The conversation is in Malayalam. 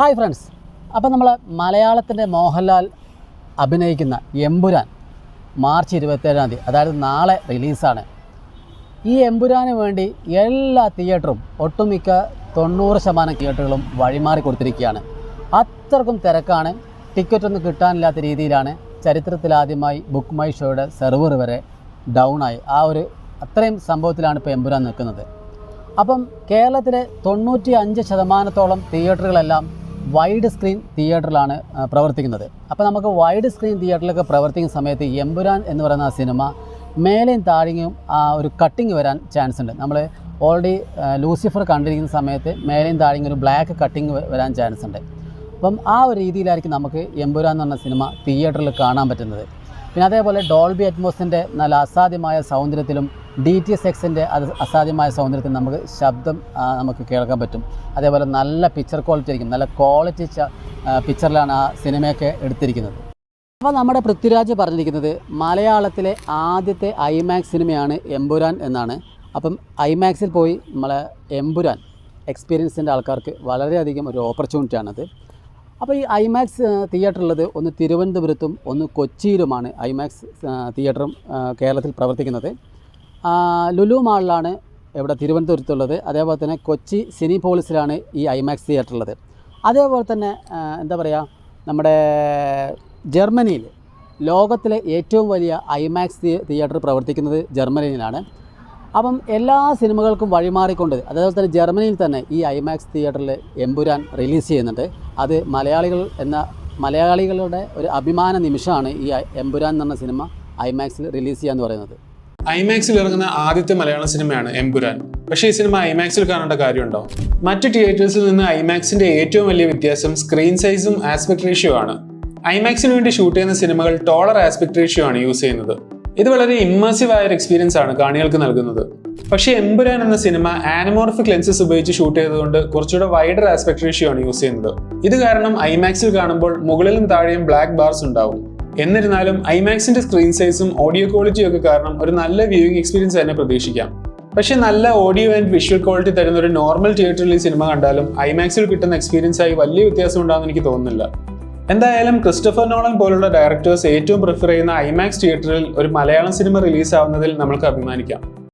ഹായ് ഫ്രണ്ട്സ് അപ്പോൾ നമ്മൾ മലയാളത്തിന്റെ മോഹൻലാൽ അഭിനയിക്കുന്ന എമ്പുരാൻ മാർച്ച് ഇരുപത്തേഴാം തീയതി അതായത് നാളെ റിലീസാണ്. ഈ എമ്പുരാന് വേണ്ടി എല്ലാ തിയേറ്ററും ഒട്ടുമിക്ക തൊണ്ണൂറ് ശതമാനം തിയേറ്ററുകളും വഴിമാറി കൊടുത്തിരിക്കുകയാണ്. അത്രക്കും തിരക്കാണ്. ടിക്കറ്റ് ഒന്നും കിട്ടാനില്ലാത്ത രീതിയിലാണ്. ചരിത്രത്തിലാദ്യമായി ബുക്ക് മൈ ഷോയുടെ സെർവർ വരെ ഡൗൺ ആയി. ആ ഒരു അത്രയും സംഭവത്തിലാണ് ഇപ്പോൾ എമ്പുരാൻ നിൽക്കുന്നത്. അപ്പം കേരളത്തിലെ തൊണ്ണൂറ്റി അഞ്ച് ശതമാനത്തോളം തിയേറ്ററുകളെല്ലാം വൈഡ് സ്ക്രീൻ തിയേറ്ററിലാണ് പ്രവർത്തിക്കുന്നത്. അപ്പോൾ നമുക്ക് വൈഡ് സ്ക്രീൻ തിയേറ്ററിലൊക്കെ പ്രവർത്തിക്കുന്ന സമയത്ത് എമ്പുരാൻ എന്ന് പറയുന്ന ആ സിനിമ മേലെയും താഴെയും ആ ഒരു കട്ടിങ് വരാൻ ചാൻസ് ഉണ്ട്. നമ്മൾ ഓൾറെഡി ലൂസിഫർ കണ്ടിരിക്കുന്ന സമയത്ത് മേലെയും താഴെയും ഒരു ബ്ലാക്ക് കട്ടിങ് വരാൻ ചാൻസ് ഉണ്ട്. അപ്പം ആ ഒരു രീതിയിലായിരിക്കും നമുക്ക് എമ്പുരാൻ എന്ന് പറഞ്ഞ സിനിമ തിയേറ്ററിൽ കാണാൻ പറ്റുന്നത്. പിന്നെ അതേപോലെ ഡോൾബി അറ്റ്മോസിന്റെ നല്ല അസാധ്യമായ സൗന്ദര്യത്തിലും ഡി ടി എസ് എക്സിന്റെ അത് അസാധ്യമായ സൗന്ദര്യത്തിൽ നമുക്ക് ശബ്ദം നമുക്ക് കേൾക്കാൻ പറ്റും. അതേപോലെ നല്ല പിക്ചർ ക്വാളിറ്റി ആയിരിക്കും. നല്ല ക്വാളിറ്റി പിക്ചറിലാണ് ആ സിനിമയൊക്കെ എടുത്തിരിക്കുന്നത്. അപ്പോൾ നമ്മുടെ പൃഥ്വിരാജ് പറഞ്ഞിരിക്കുന്നത് മലയാളത്തിലെ ആദ്യത്തെ ഐമാക്സ് സിനിമയാണ് എമ്പുരാൻ എന്നാണ്. അപ്പം ഐമാക്സിൽ പോയി നമ്മളെ എമ്പുരാൻ എക്സ്പീരിയൻസിന്റെ ആൾക്കാർക്ക് വളരെയധികം ഒരു ഓപ്പർച്യൂണിറ്റിയാണത് അപ്പോൾ ഈ ഐമാക്സ് തിയേറ്റർ ഉള്ളത് ഒന്ന് തിരുവനന്തപുരത്തും ഒന്ന് കൊച്ചിയിലുമാണ് ഐമാക്സ് തിയേറ്ററും കേരളത്തിൽ പ്രവർത്തിക്കുന്നത്. ലുലു മാളിലാണ് ഇവിടെ തിരുവനന്തപുരത്തുള്ളത്. അതേപോലെ തന്നെ കൊച്ചി സിനിപോളിസിലാണ് ഈ ഐമാക്സ് തിയേറ്റർ ഉള്ളത്. അതേപോലെ തന്നെ എന്താ പറയുക നമ്മുടെ ജർമ്മനിയിൽ ലോകത്തിലെ ഏറ്റവും വലിയ ഐമാക്സ് തിയേ- തിയേറ്റർ പ്രവർത്തിക്കുന്നത് ജർമ്മനിയിലാണ്. അപ്പം എല്ലാ സിനിമകൾക്കും വഴിമാറിക്കൊണ്ട് അതേപോലെ തന്നെ ജർമ്മനിയിൽ തന്നെ ഈ ഐമാക്സ് തിയേറ്ററിൽ എമ്പുരാൻ റിലീസ് ചെയ്യുന്നുണ്ട്. അത് മലയാളികൾ എന്ന മലയാളികളുടെ ഒരു അഭിമാന നിമിഷമാണ് ഈ എമ്പുരാൻ എന്ന് സിനിമ ഐമാക്സിൽ റിലീസ് ചെയ്യുക എന്ന് പറയുന്നത്. ഐമാക്സിൽ ഇറങ്ങുന്ന ആദ്യത്തെ മലയാള സിനിമയാണ് എംപുരാൻ പക്ഷേ ഈ സിനിമ ഐമാക്സിൽ കാണേണ്ട കാര്യമുണ്ടോ? മറ്റ് തിയേറ്റേഴ്സിൽ നിന്ന് ഐമാക്സിന്റെ ഏറ്റവും വലിയ വ്യത്യാസം സ്ക്രീൻ സൈസും ആസ്പെക്ട് റേഷ്യോ ആണ്. ഐമാക്സിന് വേണ്ടി ഷൂട്ട് ചെയ്യുന്ന സിനിമകൾ ടോളർ ആസ്പെക്ട് റേഷ്യോ ആണ് യൂസ് ചെയ്യുന്നത്. ഇത് വളരെ ഇമ്മേഴ്സീവ് ആയ ഒരു എക്സ്പീരിയൻസ് ആണ് കാണികൾക്ക് നൽകുന്നത്. പക്ഷേ എമ്പുരാൻ എന്ന സിനിമ ആനമോർഫിക് ലെൻസസ് ഉപയോഗിച്ച് ഷൂട്ട് ചെയ്തതുകൊണ്ട് കുറച്ചുകൂടെ വൈഡർ ആസ്പെക്ട് റേഷ്യോ ആണ് യൂസ് ചെയ്യുന്നത്. ഇത് കാരണം ഐമാക്സിൽ കാണുമ്പോൾ മുകളിലും താഴെയും ബ്ലാക്ക് ബാർസ് ഉണ്ടാവും. എന്നിരുന്നാലും ഐമാക്സിന്റെ സ്ക്രീൻ സൈസും ഓഡിയോ ക്വാളിറ്റിയും ഒക്കെ കാരണം ഒരു നല്ല വ്യൂയിങ് എക്സ്പീരിയൻസ് തന്നെ പ്രതീക്ഷിക്കാം. പക്ഷെ നല്ല ഓഡിയോ ആൻഡ് വിഷ്വൽ ക്വാളിറ്റി തരുന്ന ഒരു നോർമൽ തിയേറ്ററിൽ ഈ സിനിമ കണ്ടാലും ഐമാക്സിൽ കിട്ടുന്ന എക്സ്പീരിയൻസ് ആയി വലിയ വ്യത്യാസം ഉണ്ടാകുമെന്ന് എനിക്ക് തോന്നുന്നില്ല. എന്തായാലും ക്രിസ്റ്റഫർ നോളൻ പോലുള്ള ഡയറക്ടേഴ്സ് ഏറ്റവും പ്രിഫർ ചെയ്യുന്ന ഐമാക്സ് തിയേറ്ററിൽ ഒരു മലയാളം സിനിമ റിലീസ് ആവുന്നതിൽ നമുക്ക് അഭിമാനിക്കാം.